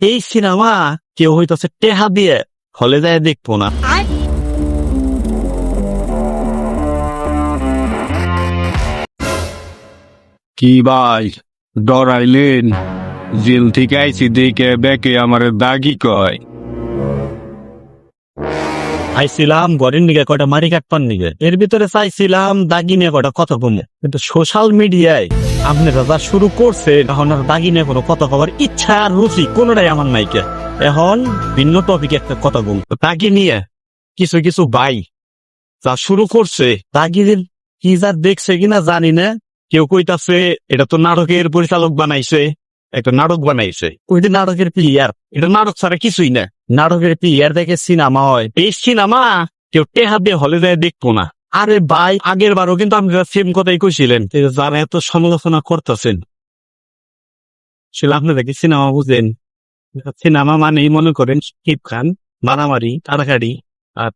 এই সিনেমা কেউ হইতাছে টেহা দিয়ে হলে যায় দেখব না। কি ভাই ডরাইলেন? জেল থেকে আইসি দেখে বেকে আমার দাগি কয়। আইছিলাম ঘরের নিগে কয়টা মারি কাটপার নিগে। এর ভিতরে চাইছিলাম দাগি নিয়ে কয়টা কথা কমে। কিন্তু সোশ্যাল মিডিয়ায় আপনারা যা শুরু করছে এখন আর দাগি নিয়ে কোনো কথা কবার ইচ্ছা আর রুচি কোনোটাই আমার নাইকে এখন ভিন্ন টপিকে একটা কথা বল দাগি নিয়ে কিছু কিছু ভাই যা শুরু করছে, দাগিদের কি যা দেখছে কিনা জানি না। কেউ কইতাছে, এটা তো নাটকের পরিচালক বানাইছে। একটা নাটক বানাইছে। ওই যে নাটকের প্লেয়ার এটা নাটক ছাড়া কিছুই না। নাটকের প্লেয়ার দেখে সিনেমা হয়। এই সিনেমা কেউ টেহা দিয়ে হলে যায় দেখব না। আরে ভাই, আগের বারও কিন্তু আপনারা সেম কথাই কইছিলেন। যারা এত সমালোচনা করতেছেন সেটা আপনারা কি সিনেমা বুঝেন? সিনেমা মানেই মনে করেন কিপ খান মারামারি তাড়াতাড়ি আর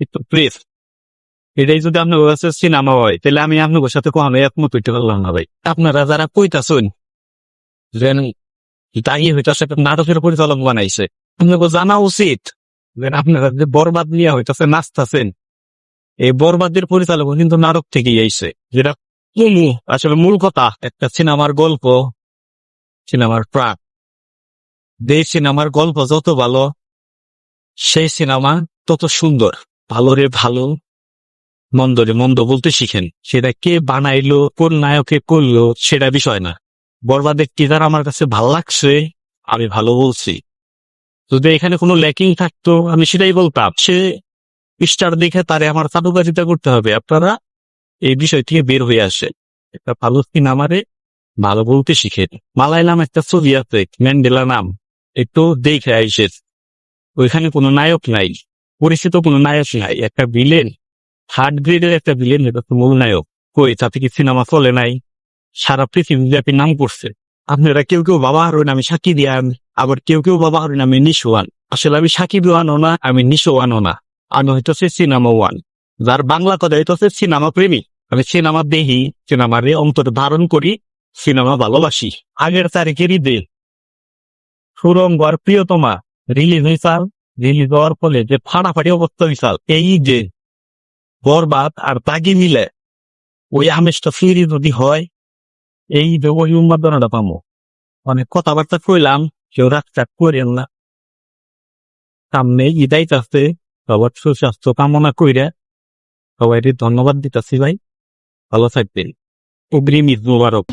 একটু প্রেস এটাই যদি আপনার কাছে সিনেমা হয়, তাহলে আমি আপনার সাথে কখনো একমত হইতে পারলাম না ভাই। আপনারা যারা কইতাছেন যেন তাই হইতাছে একটা নাটকের পরিচালক বানাইছে। আপনাকে জানা উচিত যে আপনারা যে বরবাদ নিয়ে হইতাছে নাচতাছেন এই বরবাদের পরিচালক কিন্তু নাটক থেকেই আইছে। যেটা আসলে মূল কথা একটা সিনেমার গল্প সিনেমার প্রাক। যে সিনেমার গল্প যত ভালো সেই সিনেমা তত সুন্দর। ভালো রে ভালো মন্দ রে মন্দ বলতে শিখেন। সেটা কে বানাইলো কোন নায়কে করল সেটা বিষয় না। বরবাদের টিজার আমার কাছে ভালো লাগছে, আমি ভালো বলছি। যদি এখানে কোনো ল্যাকিং থাকতো, আমি সেটাই বলতাম সে স্টার দেখে তারে আমার চাটুকারিতা করতে হবে। আপনারা এই বিষয় থেকে বের হয়ে আসে একটা ভালো সিনেমারে ভালো বলতে শিখেন। মালাইলাম একটা ছবি আছে, ম্যান্ডেলা নাম। একটু দেখে আইসে ওইখানে কোনো নায়ক নাই, পরিচিত কোনো নায়ক নাই, একটা ভিলেন থার্ড গ্রেডের একটা ভিলেন এটা মূল নায়ক। কই, তাতে কি সিনেমা চলে নাই? সারা পৃথিবীব্যাপী নাম করছে। আপনারা কেউ কেউ বাবা হারুন, আমি সাক্ষী দিয়ান। আবার কেউ কেউ বাবা হারুন, আমি নিশোয়ান। আসলে আমি সাকিব ওয়ানও না, আমি নিশোয়ানও না। আমি হইতেছে সিনেমা ওয়ান। যার বাংলা কথা হইতেছে সিনেমা প্রেমী। আমি সিনেমা দেখি সিনেমারে অন্তর ধারণ করি, সিনেমা ভালোবাসি। আগের তারিখেরই দে। সুরঙ্গ আর প্রিয়তমা রিলিজ হয়েছাল রিলিজ হওয়ার ফলে যে ফাটাফাটি অবস্থা হয়েছাল এই যে। বরবাদ আর তাগি মিলে। ওই আমেজটা ফিরি যদি হয় এই যে ওই উন্মাদনাটা পামো। অনেক কথাবার্তা কইলাম, কেউ রাগটাগ করেন না। সামনে ইদাই আছে, সবার সুস্বাস্থ্য কামনা কইরা সবাই ধন্যবাদ দিতেছি ভাই। ভালো থাকবেন। অগ্রিম ঈদ মুবারক.